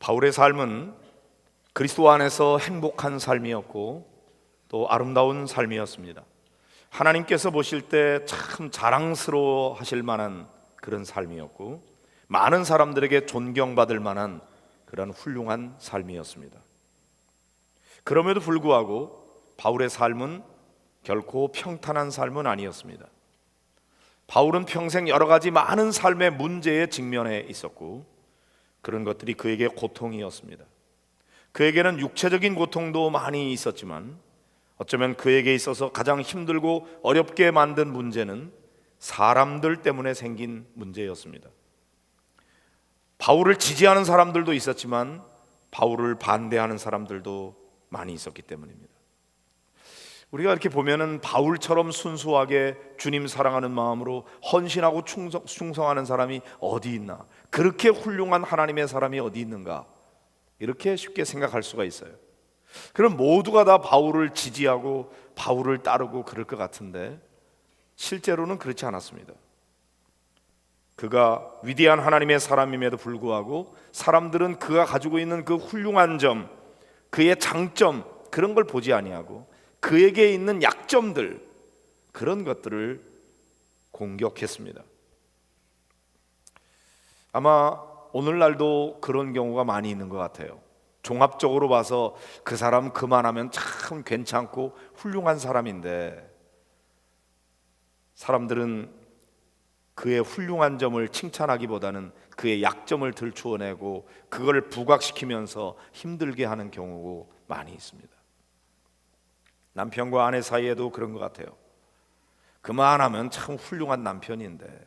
바울의 삶은 그리스도 안에서 행복한 삶이었고 또 아름다운 삶이었습니다. 하나님께서 보실 때 참 자랑스러워 하실 만한 그런 삶이었고 많은 사람들에게 존경받을 만한 그런 훌륭한 삶이었습니다. 그럼에도 불구하고 바울의 삶은 결코 평탄한 삶은 아니었습니다. 바울은 평생 여러 가지 많은 삶의 문제에 직면해 있었고 그런 것들이 그에게 고통이었습니다. 그에게는 육체적인 고통도 많이 있었지만 어쩌면 그에게 있어서 가장 힘들고 어렵게 만든 문제는 사람들 때문에 생긴 문제였습니다. 바울을 지지하는 사람들도 있었지만 바울을 반대하는 사람들도 많이 있었기 때문입니다. 우리가 이렇게 보면은 바울처럼 순수하게 주님 사랑하는 마음으로 헌신하고 충성, 충성하는 사람이 어디 있나? 그렇게 훌륭한 하나님의 사람이 어디 있는가? 이렇게 쉽게 생각할 수가 있어요. 그럼 모두가 다 바울을 지지하고 바울을 따르고 그럴 것 같은데 실제로는 그렇지 않았습니다. 그가 위대한 하나님의 사람임에도 불구하고 사람들은 그가 가지고 있는 그 훌륭한 점, 그의 장점 그런 걸 보지 아니하고 그에게 있는 약점들 그런 것들을 공격했습니다. 아마 오늘날도 그런 경우가 많이 있는 것 같아요. 종합적으로 봐서 그 사람 그만하면 참 괜찮고 훌륭한 사람인데 사람들은 그의 훌륭한 점을 칭찬하기보다는 그의 약점을 들추어내고 그걸 부각시키면서 힘들게 하는 경우가 많이 있습니다. 남편과 아내 사이에도 그런 것 같아요. 그만하면 참 훌륭한 남편인데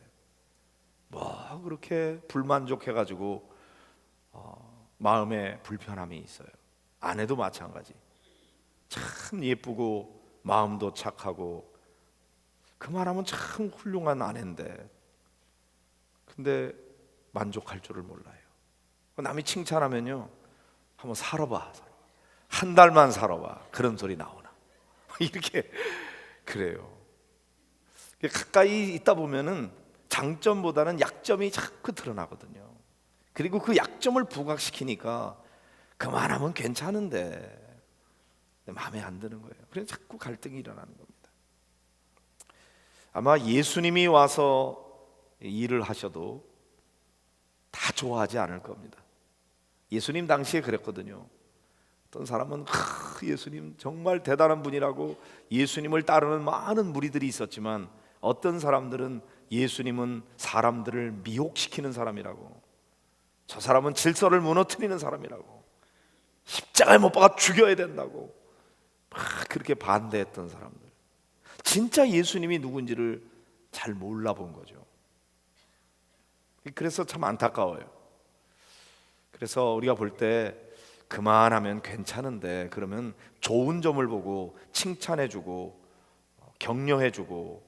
뭐 그렇게 불만족해가지고 어, 마음에 불편함이 있어요. 아내도 마찬가지. 참 예쁘고 마음도 착하고 그만하면 참 훌륭한 아내인데 근데 만족할 줄을 몰라요. 남이 칭찬하면요 한번 살아봐. 한 달만 살아봐 그런 소리 나오나 이렇게 그래요. 가까이 있다 보면은 장점보다는 약점이 자꾸 드러나거든요. 그리고 그 약점을 부각시키니까 그만하면 괜찮은데 마음에 안 드는 거예요. 그래서 자꾸 갈등이 일어나는 겁니다. 아마 예수님이 와서 일을 하셔도 다 좋아하지 않을 겁니다. 예수님 당시에 그랬거든요. 어떤 사람은 예수님 정말 대단한 분이라고 예수님을 따르는 많은 무리들이 있었지만 어떤 사람들은 예수님은 사람들을 미혹시키는 사람이라고 저 사람은 질서를 무너뜨리는 사람이라고 십자가에 못 박아 죽여야 된다고 막 그렇게 반대했던 사람들. 진짜 예수님이 누군지를 잘 몰라본 거죠. 그래서 참 안타까워요. 그래서 우리가 볼 때 그만하면 괜찮은데 그러면 좋은 점을 보고 칭찬해주고 격려해주고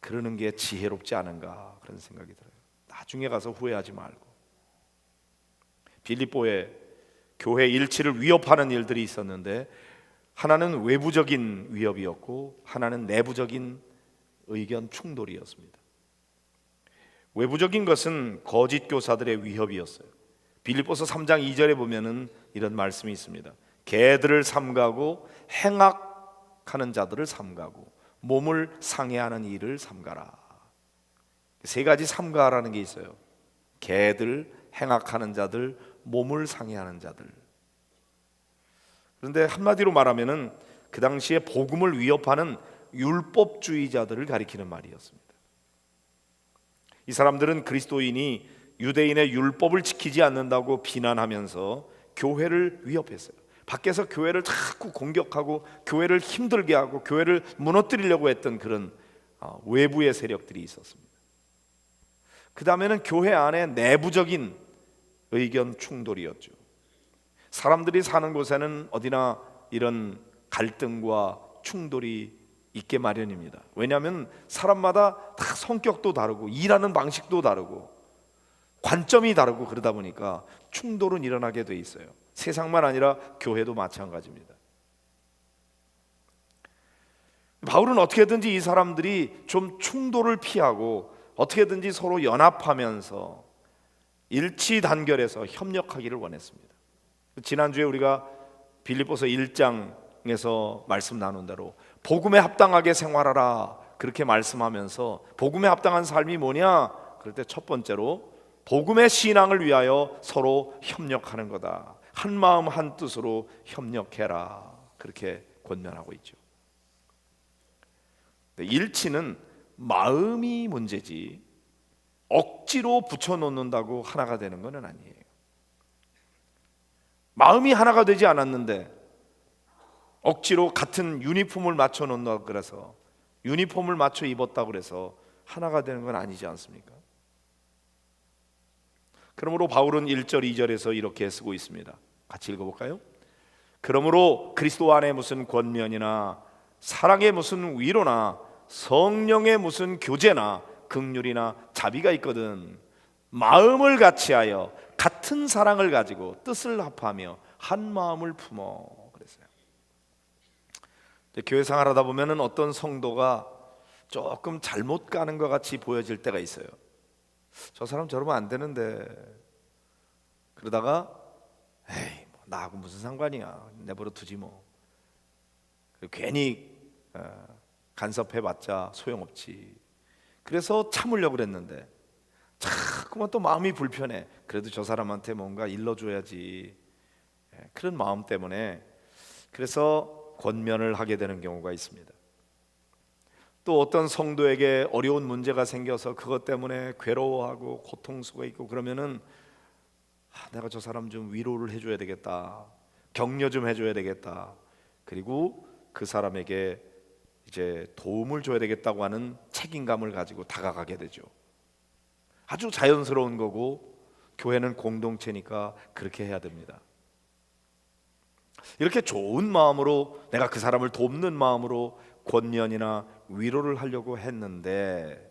그러는 게 지혜롭지 않은가 그런 생각이 들어요. 나중에 가서 후회하지 말고 빌립보에 교회 일치를 위협하는 일들이 있었는데 하나는 외부적인 위협이었고 하나는 내부적인 의견 충돌이었습니다. 외부적인 것은 거짓 교사들의 위협이었어요. 빌립보서 3장 2절에 보면은 이런 말씀이 있습니다. 개들을 삼가고 행악하는 자들을 삼가고 몸을 상해하는 일을 삼가라. 세 가지 삼가라는 게 있어요. 개들, 행악하는 자들, 몸을 상해하는 자들. 그런데 한마디로 말하면은 그 당시에 복음을 위협하는 율법주의자들을 가리키는 말이었습니다. 이 사람들은 그리스도인이 유대인의 율법을 지키지 않는다고 비난하면서 교회를 위협했어요. 밖에서 교회를 자꾸 공격하고 교회를 힘들게 하고 교회를 무너뜨리려고 했던 그런 어, 외부의 세력들이 있었습니다. 그 다음에는 교회 안에 내부적인 의견 충돌이었죠. 사람들이 사는 곳에는 어디나 이런 갈등과 충돌이 있게 마련입니다. 왜냐하면 사람마다 다 성격도 다르고 일하는 방식도 다르고 관점이 다르고 그러다 보니까 충돌은 일어나게 돼 있어요. 세상만 아니라 교회도 마찬가지입니다. 바울은 어떻게든지 이 사람들이 좀 충돌을 피하고 어떻게든지 서로 연합하면서 일치 단결해서 협력하기를 원했습니다. 지난주에 우리가 빌립보서 1장에서 말씀 나눈 대로 복음에 합당하게 생활하라 그렇게 말씀하면서 복음에 합당한 삶이 뭐냐? 그럴 때 첫 번째로 복음의 신앙을 위하여 서로 협력하는 거다. 한 마음 한 뜻으로 협력해라. 그렇게 권면하고 있죠. 일치는 마음이 문제지 억지로 붙여 놓는다고 하나가 되는 것은 아니에요. 마음이 하나가 되지 않았는데 억지로 같은 유니폼을 맞춰 놓는다 그래서 유니폼을 맞춰 입었다 그래서 하나가 되는 건 아니지 않습니까? 그러므로 바울은 1절 2절에서 이렇게 쓰고 있습니다. 같이 읽어 볼까요? 그러므로 그리스도 안에 무슨 권면이나 사랑의 무슨 위로나 성령의 무슨 교제나 극률이나 자비가 있거든 마음을 같이하여 같은 사랑을 가지고 뜻을 합하며 한 마음을 품어 그랬어요. 교회 생활하다 보면은 어떤 성도가 조금 잘못 가는 것 같이 보여질 때가 있어요. 저 사람 저러면 안 되는데. 그러다가 에이 뭐 나하고 무슨 상관이야. 내버려 두지 뭐. 괜히 어, 간섭해봤자 소용없지. 그래서 참으려고 그랬는데 자꾸만 또 마음이 불편해. 그래도 저 사람한테 뭔가 일러줘야지. 예, 그런 마음 때문에 그래서 권면을 하게 되는 경우가 있습니다 또 어떤 성도에게 어려운 문제가 생겨서 그것 때문에 괴로워하고 고통스러워 있고 그러면은 아, 내가 저 사람 좀 위로를 해줘야 되겠다, 격려 좀 해줘야 되겠다. 그리고 그 사람에게 이제 도움을 줘야 되겠다고 하는 책임감을 가지고 다가가게 되죠. 아주 자연스러운 거고 교회는 공동체니까 그렇게 해야 됩니다. 이렇게 좋은 마음으로 내가 그 사람을 돕는 마음으로 권면이나 위로를 하려고 했는데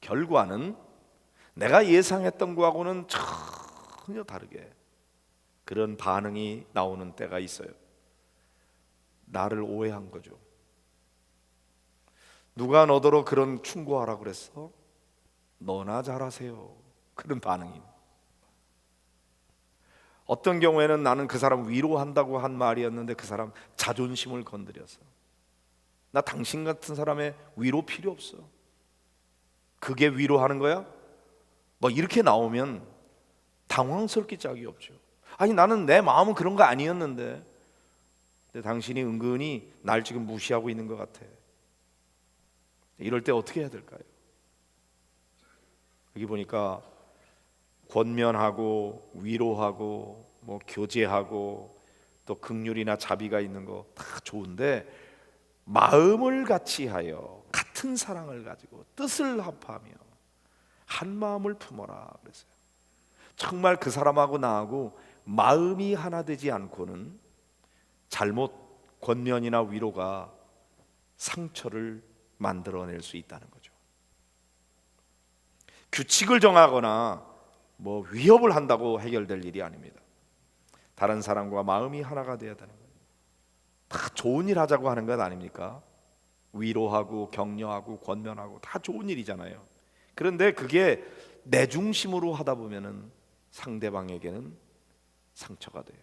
결과는 내가 예상했던 거하고는 전혀 다르게 그런 반응이 나오는 때가 있어요. 나를 오해한 거죠. 누가 너더러 그런 충고하라 그랬어? 너나 잘하세요. 그런 반응이. 어떤 경우에는 나는 그 사람 위로한다고 한 말이었는데 그 사람 자존심을 건드렸어. 나 당신 같은 사람의 위로 필요 없어. 그게 위로하는 거야? 뭐 이렇게 나오면 당황스럽기 짝이 없죠. 아니 나는 내 마음은 그런 거 아니었는데. 근데 당신이 은근히 날 지금 무시하고 있는 것 같아. 이럴 때 어떻게 해야 될까요? 여기 보니까 권면하고 위로하고 뭐 교제하고 또 극률이나 자비가 있는 거 다 좋은데 마음을 같이 하여 같은 사랑을 가지고 뜻을 합하며 한 마음을 품어라 그랬어요. 정말 그 사람하고 나하고 마음이 하나 되지 않고는 잘못 권면이나 위로가 상처를 만들어낼 수 있다는 거죠. 규칙을 정하거나 뭐 위협을 한다고 해결될 일이 아닙니다. 다른 사람과 마음이 하나가 되어야 되는 거예요. 다 좋은 일 하자고 하는 것 아닙니까? 위로하고 격려하고 권면하고 다 좋은 일이잖아요. 그런데 그게 내 중심으로 하다 보면은 상대방에게는 상처가 돼요.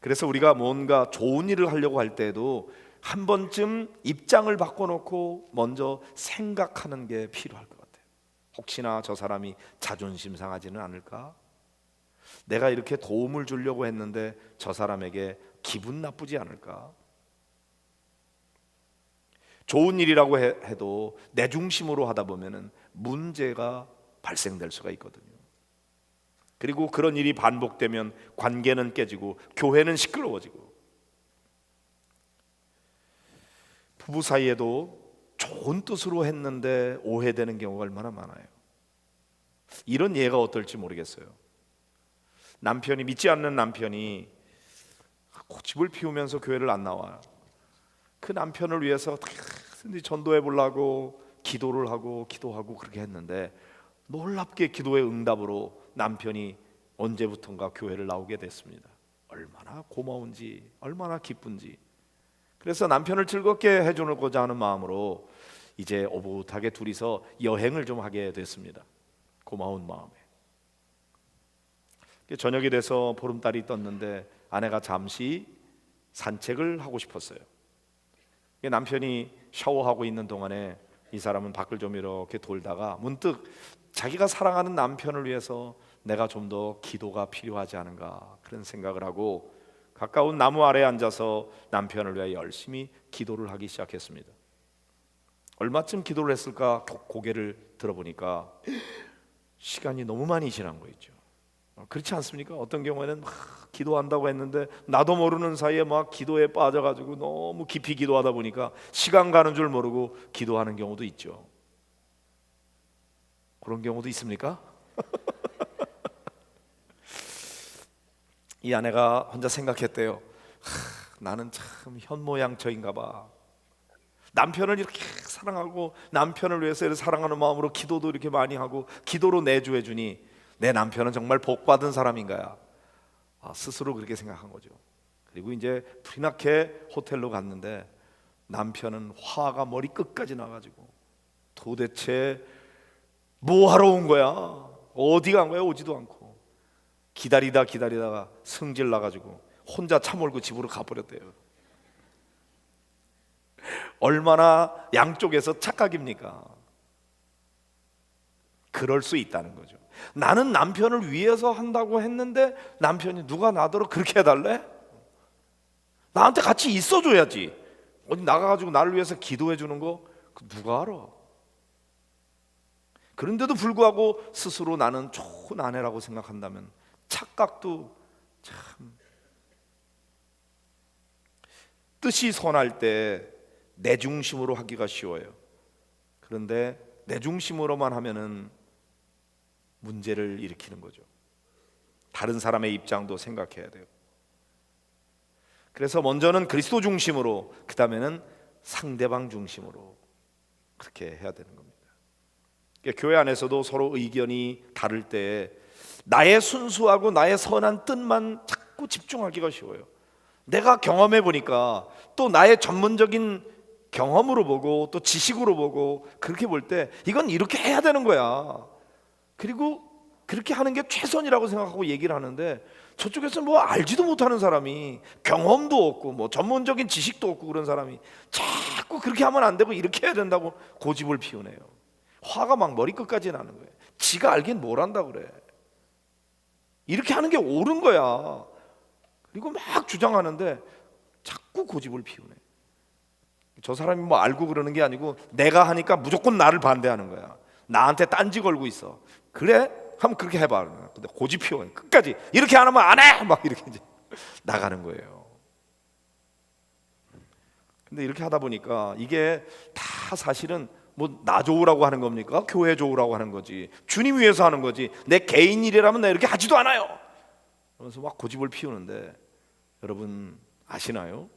그래서 우리가 뭔가 좋은 일을 하려고 할 때도 한 번쯤 입장을 바꿔놓고 먼저 생각하는 게 필요할 것 같아요. 혹시나 저 사람이 자존심 상하지는 않을까? 내가 이렇게 도움을 주려고 했는데 저 사람에게 기분 나쁘지 않을까? 좋은 일이라고 해도 내 중심으로 하다 보면은 문제가 발생될 수가 있거든요. 그리고 그런 일이 반복되면 관계는 깨지고 교회는 시끄러워지고 부부 사이에도 좋은 뜻으로 했는데 오해되는 경우가 얼마나 많아요. 이런 예가 어떨지 모르겠어요. 남편이 믿지 않는 남편이 고집을 피우면서 교회를 안 나와요. 그 남편을 위해서 전도해 보려고 기도를 하고 기도하고 그렇게 했는데 놀랍게 기도의 응답으로 남편이 언제부턴가 교회를 나오게 됐습니다. 얼마나 고마운지, 얼마나 기쁜지. 그래서 남편을 즐겁게 해주고자 하는 마음으로 이제 오붓하게 둘이서 여행을 좀 하게 됐습니다. 고마운 마음에 저녁이 돼서 보름달이 떴는데 아내가 잠시 산책을 하고 싶었어요. 남편이 샤워하고 있는 동안에 이 사람은 밖을 좀 이렇게 돌다가 문득 자기가 사랑하는 남편을 위해서 내가 좀 더 기도가 필요하지 않은가 그런 생각을 하고 가까운 나무 아래 앉아서 남편을 위해 열심히 기도를 하기 시작했습니다. 얼마쯤 기도를 했을까 고- 고개를 들어보니까 시간이 너무 많이 지난 거 있죠. 어, 그렇지 않습니까? 어떤 경우에는 막 기도한다고 했는데 나도 모르는 사이에 막 기도에 빠져가지고 너무 깊이 기도하다 보니까 시간 가는 줄 모르고 기도하는 경우도 있죠. 그런 경우도 있습니까? 이 아내가 혼자 생각했대요. 하, 나는 참 현모양처인가 봐. 남편을 이렇게 사랑하고 남편을 위해서 사랑하는 마음으로 기도도 이렇게 많이 하고 기도로 내주해 주니 내 남편은 정말 복 받은 사람인가야. 아, 스스로 그렇게 생각한 거죠. 그리고 이제 프리나케 호텔로 갔는데 남편은 화가 머리 끝까지 나가지고 도대체 뭐 하러 온 거야? 어디 간 거야? 오지도 않고 기다리다 기다리다가 승질 나가지고 혼자 차 몰고 집으로 가버렸대요. 얼마나 양쪽에서 착각입니까? 그럴 수 있다는 거죠. 나는 남편을 위해서 한다고 했는데 남편이 누가 나더러 그렇게 해달래? 나한테 같이 있어줘야지. 어디 나가가지고 나를 위해서 기도해 주는 거그 누가 알아? 그런데도 불구하고 스스로 나는 좋은 아내라고 생각한다면 착각도 참 뜻이 선할 때 내 중심으로 하기가 쉬워요. 그런데 내 중심으로만 하면은 문제를 일으키는 거죠. 다른 사람의 입장도 생각해야 돼요. 그래서 먼저는 그리스도 중심으로 그 다음에는 상대방 중심으로 그렇게 해야 되는 겁니다. 그러니까 교회 안에서도 서로 의견이 다를 때 나의 순수하고 나의 선한 뜻만 자꾸 집중하기가 쉬워요. 내가 경험해 보니까 또 나의 전문적인 경험으로 보고 또 지식으로 보고 그렇게 볼 때 이건 이렇게 해야 되는 거야. 그리고 그렇게 하는 게 최선이라고 생각하고 얘기를 하는데 저쪽에서 뭐 알지도 못하는 사람이 경험도 없고 뭐 전문적인 지식도 없고 그런 사람이 자꾸 그렇게 하면 안 되고 이렇게 해야 된다고 고집을 피우네요. 화가 막 머리 끝까지 나는 거예요. 지가 알긴 뭘 한다 그래. 이렇게 하는 게 옳은 거야. 그리고 막 주장하는데 자꾸 고집을 피우네. 저 사람이 뭐 알고 그러는 게 아니고 내가 하니까 무조건 나를 반대하는 거야. 나한테 딴지 걸고 있어. 그래? 하면 그렇게 해봐. 근데 고집 피워. 끝까지 이렇게 안 하면 안 해. 막 이렇게 이제 나가는 거예요. 근데 이렇게 하다 보니까 이게 다 사실은 뭐 나 좋으라고 하는 겁니까? 교회 좋으라고 하는 거지. 주님 위해서 하는 거지. 내 개인 일이라면 나 이렇게 하지도 않아요. 그러면서 막 고집을 피우는데 여러분 아시나요?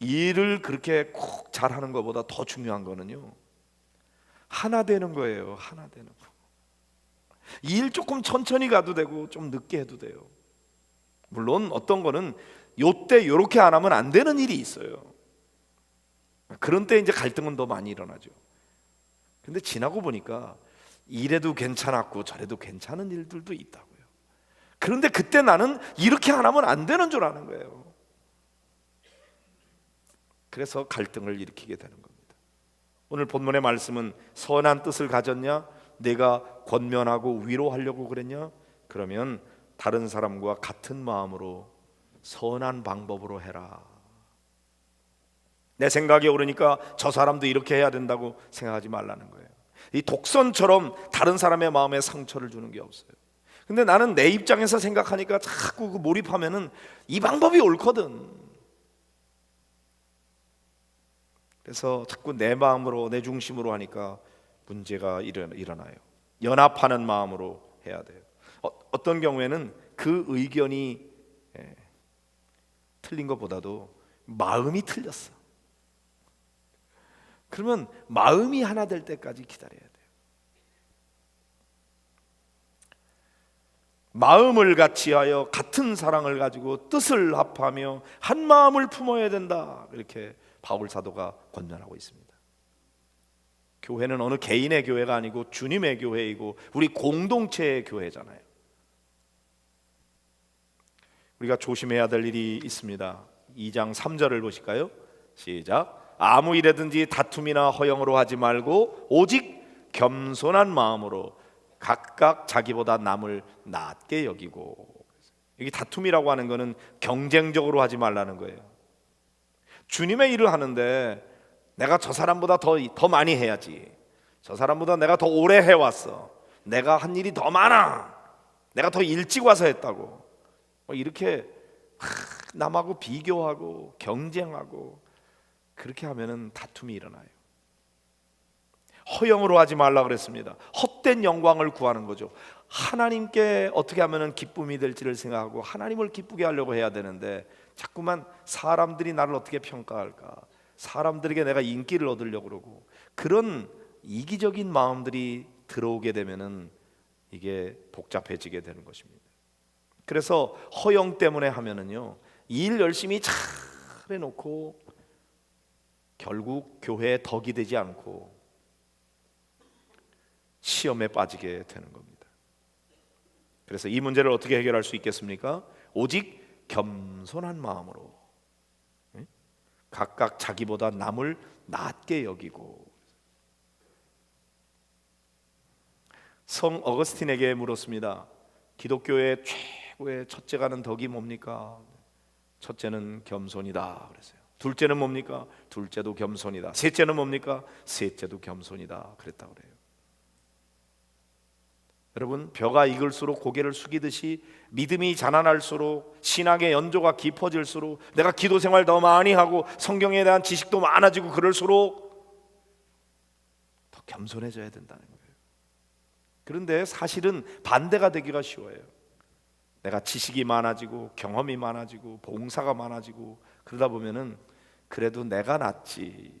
일을 그렇게 꼭 잘하는 것보다 더 중요한 거는요. 하나 되는 거예요. 하나 되는 거. 일 조금 천천히 가도 되고 좀 늦게 해도 돼요. 물론 어떤 거는 요때 요렇게 안 하면 안 되는 일이 있어요. 그런 때 이제 갈등은 더 많이 일어나죠. 근데 지나고 보니까 이래도 괜찮았고 저래도 괜찮은 일들도 있다고요. 그런데 그때 나는 이렇게 안 하면 안 되는 줄 아는 거예요. 그래서 갈등을 일으키게 되는 겁니다. 오늘 본문의 말씀은 선한 뜻을 가졌냐? 내가 권면하고 위로하려고 그랬냐? 그러면 다른 사람과 같은 마음으로 선한 방법으로 해라. 내 생각이 오르니까 저 사람도 이렇게 해야 된다고 생각하지 말라는 거예요. 이 독선처럼 다른 사람의 마음에 상처를 주는 게 없어요. 근데 나는 내 입장에서 생각하니까 자꾸 그 몰입하면은 이 방법이 옳거든. 그래서 자꾸 내 마음으로 내 중심으로 하니까 문제가 일어나요. 연합하는 마음으로 해야 돼요. 어, 떤 경우에는 그 의견이 예, 틀린 것보다도 마음이 틀렸어. 그러면 마음이 하나 될 때까지 기다려야 돼요. 마음을 같이하여 같은 사랑을 가지고 뜻을 합하며 한 마음을 품어야 된다. 이렇게 바울 사도가 권면하고 있습니다. 교회는 어느 개인의 교회가 아니고 주님의 교회이고 우리 공동체의 교회잖아요. 우리가 조심해야 될 일이 있습니다. 2장 3절을 보실까요? 시작. 아무 일에든지 다툼이나 허영으로 하지 말고 오직 겸손한 마음으로 각각 자기보다 남을 낮게 여기고 여기 다툼이라고 하는 것은 경쟁적으로 하지 말라는 거예요. 주님의 일을 하는데 내가 저 사람보다 더, 더 많이 해야지. 저 사람보다 내가 더 오래 해왔어. 내가 한 일이 더 많아. 내가 더 일찍 와서 했다고. 뭐 이렇게 하, 남하고 비교하고 경쟁하고 그렇게 하면은 다툼이 일어나요. 허영으로 하지 말라 그랬습니다. 헛된 영광을 구하는 거죠. 하나님께 어떻게 하면은 기쁨이 될지를 생각하고 하나님을 기쁘게 하려고 해야 되는데 자꾸만 사람들이 나를 어떻게 평가할까? 사람들에게 내가 인기를 얻으려고 그러고 그런 이기적인 마음들이 들어오게 되면은 이게 복잡해지게 되는 것입니다. 그래서 허영 때문에 하면은요 일 열심히 잘 해놓고 결국 교회에 덕이 되지 않고 시험에 빠지게 되는 겁니다. 그래서 이 문제를 어떻게 해결할 수 있겠습니까? 오직 겸손한 마음으로 예? 각각 자기보다 남을 낮게 여기고 성 어거스틴에게 물었습니다. 기독교의 최고의 첫째가는 덕이 뭡니까? 첫째는 겸손이다 그랬어요. 둘째는 뭡니까? 둘째도 겸손이다. 셋째는 뭡니까? 셋째도 겸손이다. 그랬다 그래요. 여러분 벼가 익을수록 고개를 숙이듯이 믿음이 자라날수록 신앙의 연조가 깊어질수록 내가 기도 생활 더 많이 하고 성경에 대한 지식도 많아지고 그럴수록 더 겸손해져야 된다는 거예요. 그런데 사실은 반대가 되기가 쉬워요. 내가 지식이 많아지고 경험이 많아지고 봉사가 많아지고 그러다 보면은 그래도 내가 낫지.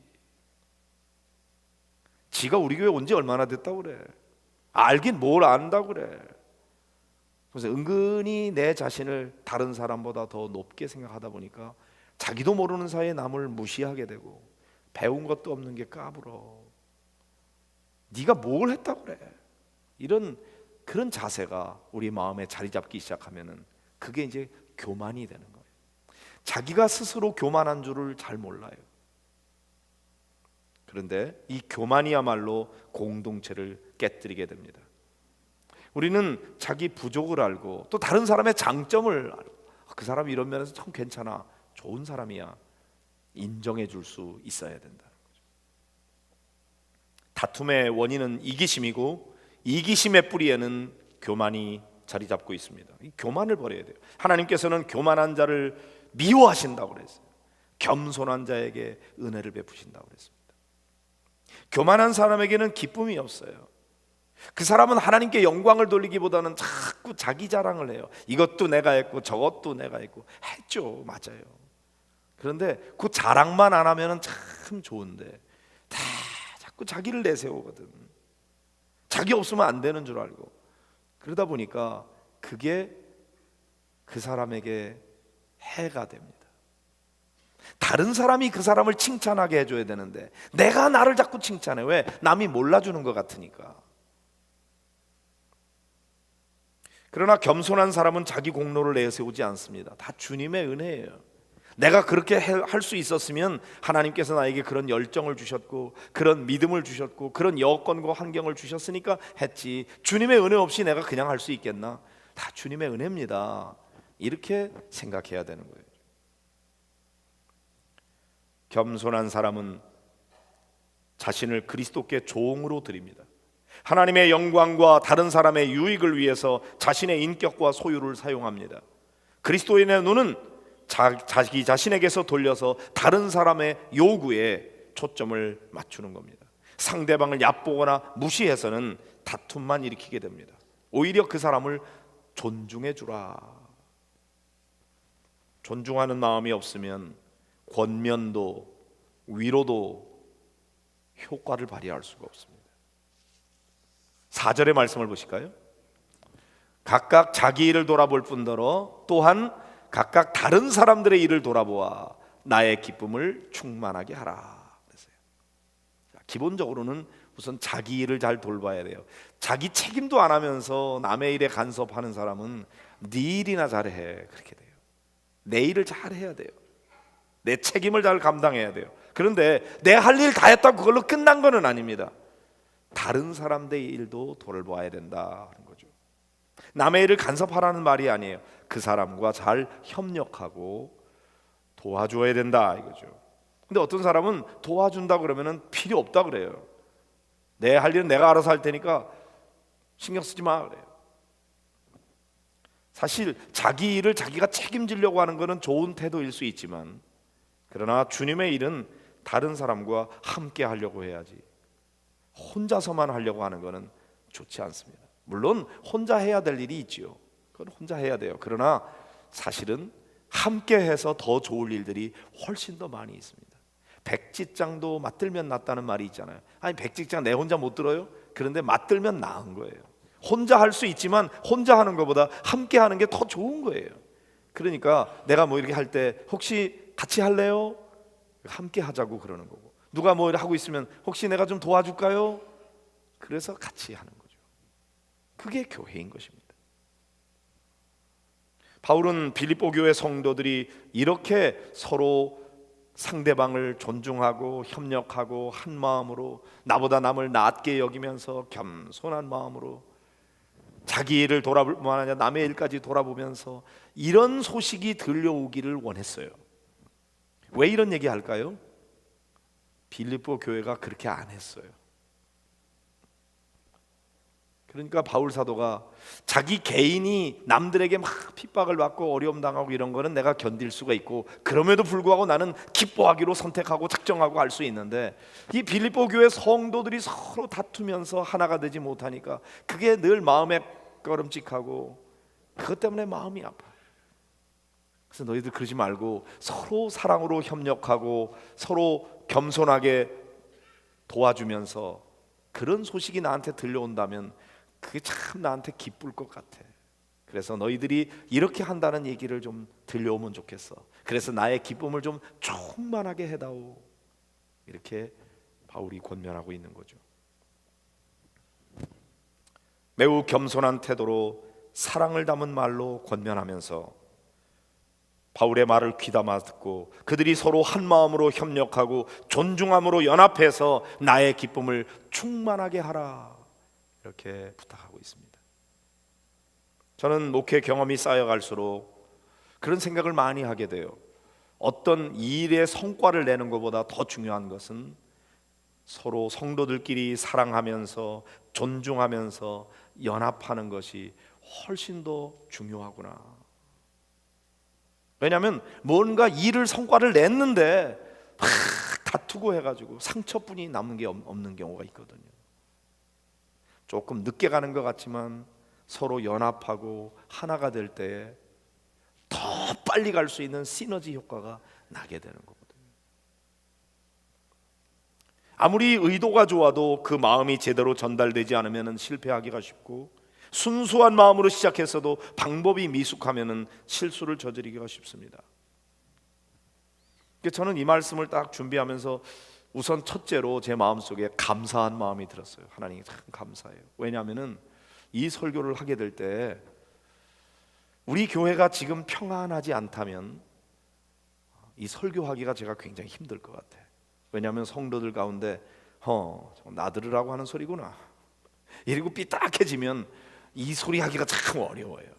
지가 우리 교회 온 지 얼마나 됐다고 그래. 알긴 뭘 안다고 그래. 그래서 은근히 내 자신을 다른 사람보다 더 높게 생각하다 보니까 자기도 모르는 사이에 남을 무시하게 되고 배운 것도 없는 게 까불어. 네가 뭘 했다고 그래. 이런 그런 자세가 우리 마음에 자리 잡기 시작하면은 그게 이제 교만이 되는 거예요. 자기가 스스로 교만한 줄을 잘 몰라요. 그런데 이 교만이야말로 공동체를 깨뜨리게 됩니다. 우리는 자기 부족을 알고 또 다른 사람의 장점을 알고 그 사람이 이런 면에서 참 괜찮아 좋은 사람이야 인정해 줄 수 있어야 거죠. 다툼의 원인은 이기심이고 이기심의 뿌리에는 교만이 자리 잡고 있습니다. 이 교만을 버려야 돼요. 하나님께서는 교만한 자를 미워하신다고 그랬어요. 겸손한 자에게 은혜를 베푸신다고 그랬습니다. 교만한 사람에게는 기쁨이 없어요. 그 사람은 하나님께 영광을 돌리기보다는 자꾸 자기 자랑을 해요. 이것도 내가 했고 저것도 내가 했고 했죠. 맞아요. 그런데 그 자랑만 안 하면은 참 좋은데 다 자꾸 자기를 내세우거든. 자기 없으면 안 되는 줄 알고 그러다 보니까 그게 그 사람에게 해가 됩니다. 다른 사람이 그 사람을 칭찬하게 해줘야 되는데 내가 나를 자꾸 칭찬해 왜 남이 몰라주는 것 같으니까. 그러나 겸손한 사람은 자기 공로를 내세우지 않습니다. 다 주님의 은혜예요. 내가 그렇게 할 수 있었으면 하나님께서 나에게 그런 열정을 주셨고 그런 믿음을 주셨고 그런 여건과 환경을 주셨으니까 했지. 주님의 은혜 없이 내가 그냥 할 수 있겠나? 다 주님의 은혜입니다. 이렇게 생각해야 되는 거예요. 겸손한 사람은 자신을 그리스도께 종으로 드립니다. 하나님의 영광과 다른 사람의 유익을 위해서 자신의 인격과 소유를 사용합니다. 그리스도인의 눈은 자, 자기 자신에게서 돌려서 다른 사람의 요구에 초점을 맞추는 겁니다. 상대방을 얕보거나 무시해서는 다툼만 일으키게 됩니다. 오히려 그 사람을 존중해 주라. 존중하는 마음이 없으면 권면도 위로도 효과를 발휘할 수가 없습니다. 4절의 말씀을 보실까요? 각각 자기 일을 돌아볼 뿐더러 또한 각각 다른 사람들의 일을 돌아보아 나의 기쁨을 충만하게 하라. 그랬어요. 기본적으로는 우선 자기 일을 잘 돌봐야 돼요. 자기 책임도 안 하면서 남의 일에 간섭하는 사람은 네 일이나 잘해 그렇게 돼요. 내 일을 잘 해야 돼요. 내 책임을 잘 감당해야 돼요. 그런데 내 할 일 다 했다고 그걸로 끝난 거는 아닙니다. 다른 사람들의 일도 돌봐야 된다 하는 거죠. 남의 일을 간섭하라는 말이 아니에요. 그 사람과 잘 협력하고 도와줘야 된다 이거죠. 근데 어떤 사람은 도와준다 그러면은 필요 없다 그래요. 내 할 일은 내가 알아서 할 테니까 신경 쓰지 마 그래요. 사실 자기 일을 자기가 책임지려고 하는 것은 좋은 태도일 수 있지만 그러나 주님의 일은 다른 사람과 함께 하려고 해야지 혼자서만 하려고 하는 것은 좋지 않습니다. 물론 혼자 해야 될 일이 있지요. 그건 혼자 해야 돼요. 그러나 사실은 함께 해서 더 좋을 일들이 훨씬 더 많이 있습니다. 백지장도 맞들면 낫다는 말이 있잖아요. 아니 백지장 내 혼자 못 들어요? 그런데 맞들면 나은 거예요. 혼자 할 수 있지만 혼자 하는 것보다 함께 하는 게 더 좋은 거예요. 그러니까 내가 뭐 이렇게 할 때 혹시 같이 할래요? 함께 하자고 그러는 거고 누가 뭐 하고 있으면 혹시 내가 좀 도와줄까요? 그래서 같이 하는 거죠. 그게 교회인 것입니다. 바울은 빌립보 교회 성도들이 이렇게 서로 상대방을 존중하고 협력하고 한 마음으로 나보다 남을 낮게 여기면서 겸손한 마음으로 자기 일을 돌아볼 뿐만 아니라 남의 일까지 돌아보면서 이런 소식이 들려오기를 원했어요. 왜 이런 얘기 할까요? 빌립보 교회가 그렇게 안 했어요. 그러니까 바울 사도가 자기 개인이 남들에게 막 핍박을 받고 어려움 당하고 이런 거는 내가 견딜 수가 있고 그럼에도 불구하고 나는 기뻐하기로 선택하고 작정하고 할 수 있는데 이 빌립보 교회 성도들이 서로 다투면서 하나가 되지 못하니까 그게 늘 마음에 꺼름직하고 그것 때문에 마음이 아파. 그래서 너희들 그러지 말고 서로 사랑으로 협력하고 서로 겸손하게 도와주면서 그런 소식이 나한테 들려온다면 그게 참 나한테 기쁠 것 같아. 그래서 너희들이 이렇게 한다는 얘기를 좀 들려오면 좋겠어. 그래서 나의 기쁨을 좀 충만하게 해다오. 이렇게 바울이 권면하고 있는 거죠. 매우 겸손한 태도로 사랑을 담은 말로 권면하면서 바울의 말을 귀담아 듣고 그들이 서로 한 마음으로 협력하고 존중함으로 연합해서 나의 기쁨을 충만하게 하라. 이렇게 부탁하고 있습니다. 저는 목회 경험이 쌓여갈수록 그런 생각을 많이 하게 돼요. 어떤 일의 성과를 내는 것보다 더 중요한 것은 서로 성도들끼리 사랑하면서 존중하면서 연합하는 것이 훨씬 더 중요하구나. 왜냐하면 뭔가 일을 성과를 냈는데 막 다투고 해가지고 상처뿐이 남은 게 없- 없는 경우가 있거든요. 조금 늦게 가는 것 같지만 서로 연합하고 하나가 될 때에 더 빨리 갈 수 있는 시너지 효과가 나게 되는 거거든요. 아무리 의도가 좋아도 그 마음이 제대로 전달되지 않으면 실패하기가 쉽고 순수한 마음으로 시작했어도 방법이 미숙하면 실수를 저지르기가 쉽습니다. 그래서 저는 이 말씀을 딱 준비하면서 우선 첫째로 제 마음속에 감사한 마음이 들었어요. 하나님이 참 감사해요. 왜냐하면은 이 설교를 하게 될 때 우리 교회가 지금 평안하지 않다면 이 설교하기가 제가 굉장히 힘들 것 같아. 왜냐하면 성도들 가운데 어 나들으라고 하는 소리구나. 이러고 삐딱해지면 이 소리 하기가 참 어려워요.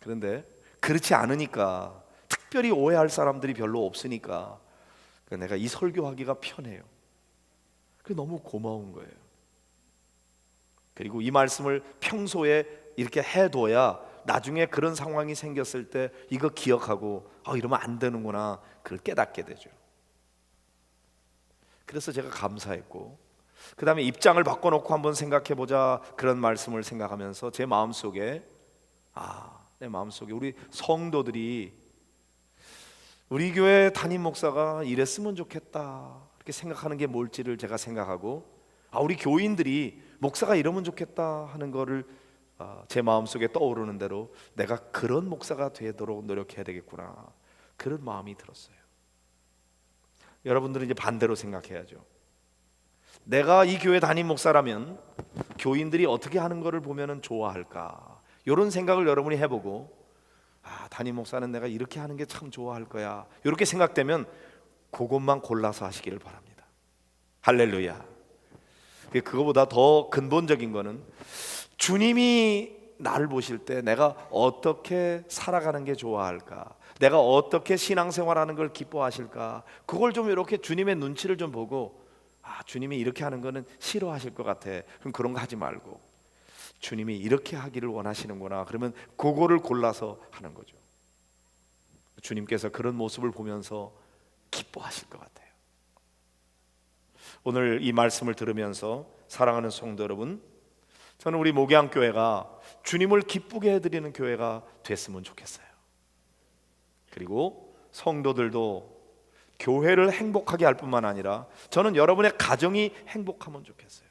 그런데 그렇지 않으니까 특별히 오해할 사람들이 별로 없으니까 그러니까 내가 이 설교하기가 편해요. 그 너무 고마운 거예요. 그리고 이 말씀을 평소에 이렇게 해둬야 나중에 그런 상황이 생겼을 때 이거 기억하고 어, 이러면 안 되는구나 그걸 깨닫게 되죠. 그래서 제가 감사했고 그 다음에 입장을 바꿔놓고 한번 생각해 보자 그런 말씀을 생각하면서 제 마음 속에 아, 내 마음 속에 우리 성도들이 우리 교회 담임 목사가 이랬으면 좋겠다 이렇게 생각하는 게 뭘지를 제가 생각하고 아, 우리 교인들이 목사가 이러면 좋겠다 하는 거를 아, 제 마음 속에 떠오르는 대로 내가 그런 목사가 되도록 노력해야 되겠구나 그런 마음이 들었어요. 여러분들은 이제 반대로 생각해야죠. 내가 이 교회 담임 목사라면 교인들이 어떻게 하는 것을 보면은 좋아할까? 이런 생각을 여러분이 해보고 아 담임 목사는 내가 이렇게 하는 게 참 좋아할 거야. 이렇게 생각되면 그것만 골라서 하시기를 바랍니다. 할렐루야. 그거보다 더 근본적인 거는 주님이 나를 보실 때 내가 어떻게 살아가는 게 좋아할까? 내가 어떻게 신앙생활하는 걸 기뻐하실까? 그걸 좀 이렇게 주님의 눈치를 좀 보고 아, 주님이 이렇게 하는 거는 싫어하실 것 같아. 그럼 그런 거 하지 말고 주님이 이렇게 하기를 원하시는구나. 그러면 그거를 골라서 하는 거죠. 주님께서 그런 모습을 보면서 기뻐하실 것 같아요. 오늘 이 말씀을 들으면서 사랑하는 성도 여러분, 저는 우리 목양 교회가 주님을 기쁘게 해드리는 교회가 됐으면 좋겠어요. 그리고 성도들도 교회를 행복하게 할 뿐만 아니라 저는 여러분의 가정이 행복하면 좋겠어요.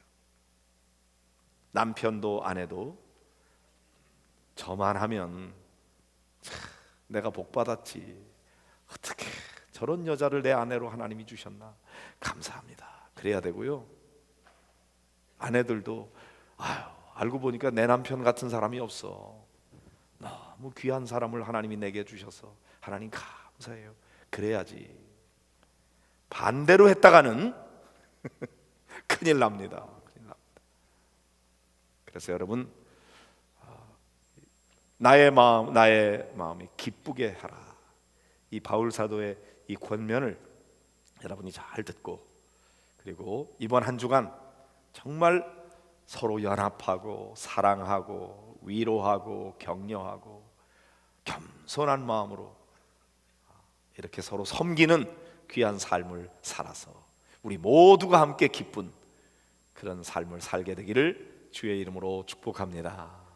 남편도 아내도 저만 하면 참, 내가 복 받았지. 어떻게 저런 여자를 내 아내로 하나님이 주셨나? 감사합니다. 그래야 되고요. 아내들도 아유 알고 보니까 내 남편 같은 사람이 없어. 너무 귀한 사람을 하나님이 내게 주셔서 하나님 감사해요. 그래야지. 반대로 했다가는 큰일 납니다. 그래서 여러분 어, 나의 마음 나의 마음이 기쁘게 하라. 이 바울 사도의 이 권면을 여러분이 잘 듣고 그리고 이번 한 주간 정말 서로 연합하고 사랑하고 위로하고 격려하고 겸손한 마음으로 이렇게 서로 섬기는 귀한 삶을 살아서 우리 모두가 함께 기쁜 그런 삶을 살게 되기를 주의 이름으로 축복합니다.